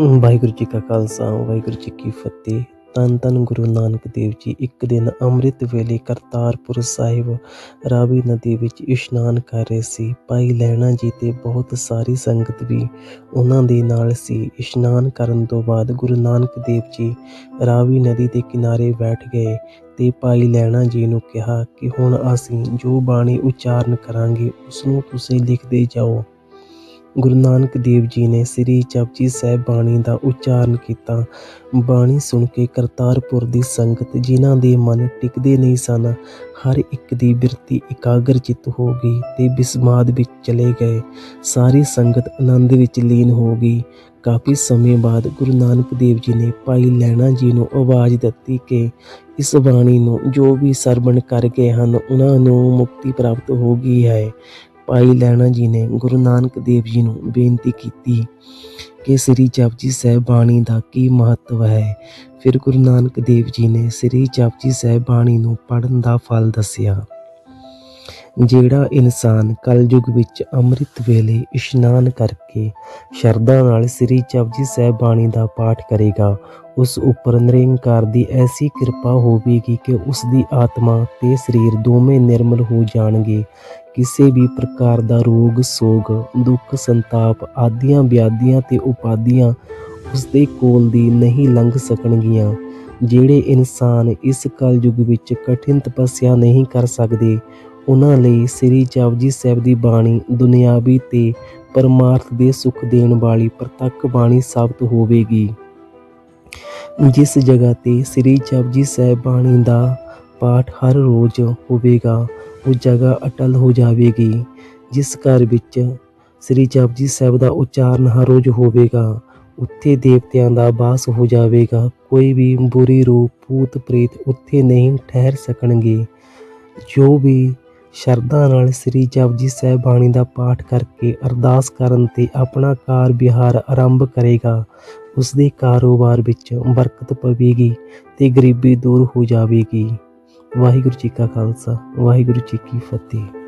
ਵਾਹਿਗੁਰੂ ਜੀ ਕਾ ਖਾਲਸਾ, ਵਾਹਿਗੁਰੂ ਜੀ ਕੀ ਫਤਿਹ। ਤਨ ਤਨ ਗੁਰੂ ਨਾਨਕ ਦੇਵ ਜੀ, ਇੱਕ ਦਿਨ ਅੰਮ੍ਰਿਤ ਵੇਲੇ ਕਰਤਾਰਪੁਰ ਸਾਹਿਬ ਰਾਵੀ ਨਦੀ ਵਿੱਚ ਇਸ਼ਨਾਨ ਕਰ ਰਹੇ ਸੀ। ਭਾਈ ਲੈਣਾ ਜੀ ਤੇ ਬਹੁਤ ਸਾਰੀ ਸੰਗਤ ਵੀ ਉਹਨਾਂ ਦੇ ਨਾਲ ਸੀ। ਇਸ਼ਨਾਨ ਕਰਨ ਤੋਂ ਬਾਅਦ ਗੁਰੂ ਨਾਨਕ ਦੇਵ ਜੀ ਰਾਵੀ ਨਦੀ ਦੇ ਕਿਨਾਰੇ ਬੈਠ ਗਏ ਤੇ ਭਾਈ ਲੈਣਾ ਜੀ ਨੂੰ ਕਿਹਾ ਕਿ ਹੁਣ ਅਸੀਂ ਜੋ ਬਾਣੀ ਉਚਾਰਨ ਕਰਾਂਗੇ ਉਸ ਨੂੰ ਤੁਸੀਂ ਲਿਖਦੇ ਜਾਓ। ਗੁਰੂ ਨਾਨਕ ਦੇਵ ਜੀ ਨੇ ਸ੍ਰੀ ਜਪਜੀ ਸਾਹਿਬ ਬਾਣੀ ਦਾ ਉਚਾਰਨ ਕੀਤਾ। ਬਾਣੀ ਸੁਣ ਕੇ ਕਰਤਾਰਪੁਰ ਦੀ ਸੰਗਤ, ਜਿਨ੍ਹਾਂ ਦੇ ਮਨ ਟਿਕਦੇ ਨਹੀਂ ਸਨ, ਹਰ ਇੱਕ ਦੀ ਬਿਰਤੀ ਇਕਾਗਰ ਚਿੱਤ ਹੋ ਗਈ ਤੇ ਬਿਸਮਾਦ ਵਿੱਚ ਚਲੇ ਗਏ। ਸਾਰੀ ਸੰਗਤ ਆਨੰਦ ਵਿੱਚ ਲੀਨ ਹੋ ਗਈ। ਕਾਫੀ ਸਮੇਂ ਬਾਅਦ ਗੁਰੂ ਨਾਨਕ ਦੇਵ ਜੀ ਨੇ ਭਾਈ ਲੈਣਾ ਜੀ ਨੂੰ ਆਵਾਜ਼ ਦਿੱਤੀ ਕਿ ਇਸ ਬਾਣੀ ਨੂੰ ਜੋ ਵੀ ਸਰਵਣ ਕਰ ਗਏ ਹਨ, ਉਹਨਾਂ ਨੂੰ ਮੁਕਤੀ ਪ੍ਰਾਪਤ ਹੋ ਗਈ ਹੈ। ਭਾਈ ਲੈਣਾ ਜੀ ਨੇ ਗੁਰੂ ਨਾਨਕ ਦੇਵ ਜੀ ਨੂੰ ਬੇਨਤੀ ਕੀਤੀ ਕਿ ਸ੍ਰੀ ਜਪਜੀ ਸਾਹਿਬ ਬਾਣੀ ਦਾ ਕੀ ਮਹੱਤਵ ਹੈ। ਫਿਰ ਗੁਰੂ ਨਾਨਕ ਦੇਵ ਜੀ ਨੇ ਸ੍ਰੀ ਜਪਜੀ ਸਾਹਿਬ ਬਾਣੀ ਨੂੰ ਪੜ੍ਹਨ ਦਾ ਫਲ ਦੱਸਿਆ। ਜਿਹੜਾ ਇਨਸਾਨ ਕਲਯੁਗ ਵਿੱਚ ਅੰਮ੍ਰਿਤ ਵੇਲੇ ਇਸ਼ਨਾਨ ਕਰਕੇ ਸ਼ਰਧਾ ਨਾਲ ਸ੍ਰੀ ਜਪਜੀ ਸਾਹਿਬ ਬਾਣੀ ਦਾ ਪਾਠ ਕਰੇਗਾ, ਉਸ ਉੱਪਰ ਨਿਰੰਕਾਰ ਦੀ ਐਸੀ ਕਿਰਪਾ ਹੋਵੇਗੀ ਕਿ ਉਸ ਦੀ ਆਤਮਾ ਤੇ ਸਰੀਰ ਦੋਵੇਂ ਨਿਰਮਲ ਹੋ ਜਾਣਗੇ। ਕਿਸੇ ਵੀ ਪ੍ਰਕਾਰ ਦਾ ਰੋਗ, ਸੋਗ, ਦੁੱਖ, ਸੰਤਾਪ ਆਦੀਆਂ ਵਿਆਦੀਆਂ ਤੇ ਉਪਾਦੀਆਂ ਉਸ ਦੇ ਕੋਲ ਦੀ ਨਹੀਂ ਲੰਘ ਸਕਣਗੀਆਂ। ਜਿਹੜੇ ਇਨਸਾਨ ਇਸ ਕਲਯੁਗ ਵਿੱਚ ਕਠਿਨ ਤਪੱਸਿਆ ਨਹੀਂ ਕਰ ਸਕਦੇ ਉਹਨਾਂ ਲਈ ਸ੍ਰੀ ਜਪਜੀ ਸਾਹਿਬ ਦੀ ਬਾਣੀ ਦੁਨਿਆਵੀ ਤੇ ਪਰਮਾਰਥ ਦੇ ਸੁਖ ਦੇਣ ਵਾਲੀ ਪ੍ਰਤੱਖ ਬਾਣੀ ਸਾਬਤ ਹੋਵੇਗੀ। ਜਿਸ ਜਗ੍ਹਾ ਤੇ ਸ੍ਰੀ ਜਪਜੀ ਸਾਹਿਬ ਬਾਣੀ ਦਾ ਪਾਠ ਹਰ ਰੋਜ਼ ਹੋਵੇਗਾ, ਉਹ ਜਗ੍ਹਾ ਅਟਲ ਹੋ ਜਾਵੇਗੀ, ਜਿਸ ਘਰ ਵਿੱਚ ਸ੍ਰੀ ਜਪਜੀ ਸਾਹਿਬ ਦਾ ਉਚਾਰਨ ਹਰ ਰੋਜ਼ ਹੋਵੇਗਾ, ਉੱਥੇ ਦੇਵਤਿਆਂ ਦਾ ਵਾਸ ਹੋ ਜਾਵੇਗਾ, ਕੋਈ ਵੀ ਬੁਰੀ ਰੂਹ ਭੂਤ ਪ੍ਰੇਤ ਉੱਥੇ ਨਹੀਂ ਠਹਿਰ ਸਕਣਗੇ। ਜੋ ਵੀ ਸ਼ਰਧਾ ਨਾਲ ਸ੍ਰੀ ਜਪਜੀ ਸਾਹਿਬ ਬਾਣੀ ਦਾ ਪਾਠ ਕਰਕੇ ਅਰਦਾਸ ਕਰਨ ਤੇ ਆਪਣਾ ਕਾਰ ਵਿਹਾਰ ਆਰੰਭ ਕਰੇਗਾ। ਉਸ ਦੇ ਕਾਰੋਬਾਰ ਵਿੱਚ ਬਰਕਤ ਪਵੇਗੀ ਤੇ ਗਰੀਬੀ ਦੂਰ ਹੋ ਜਾਵੇਗੀ। ਵਾਹਿਗੁਰੂ ਜੀ ਕਾ ਖਾਲਸਾ, ਵਾਹਿਗੁਰੂ ਜੀ ਕੀ ਫਤਿਹ।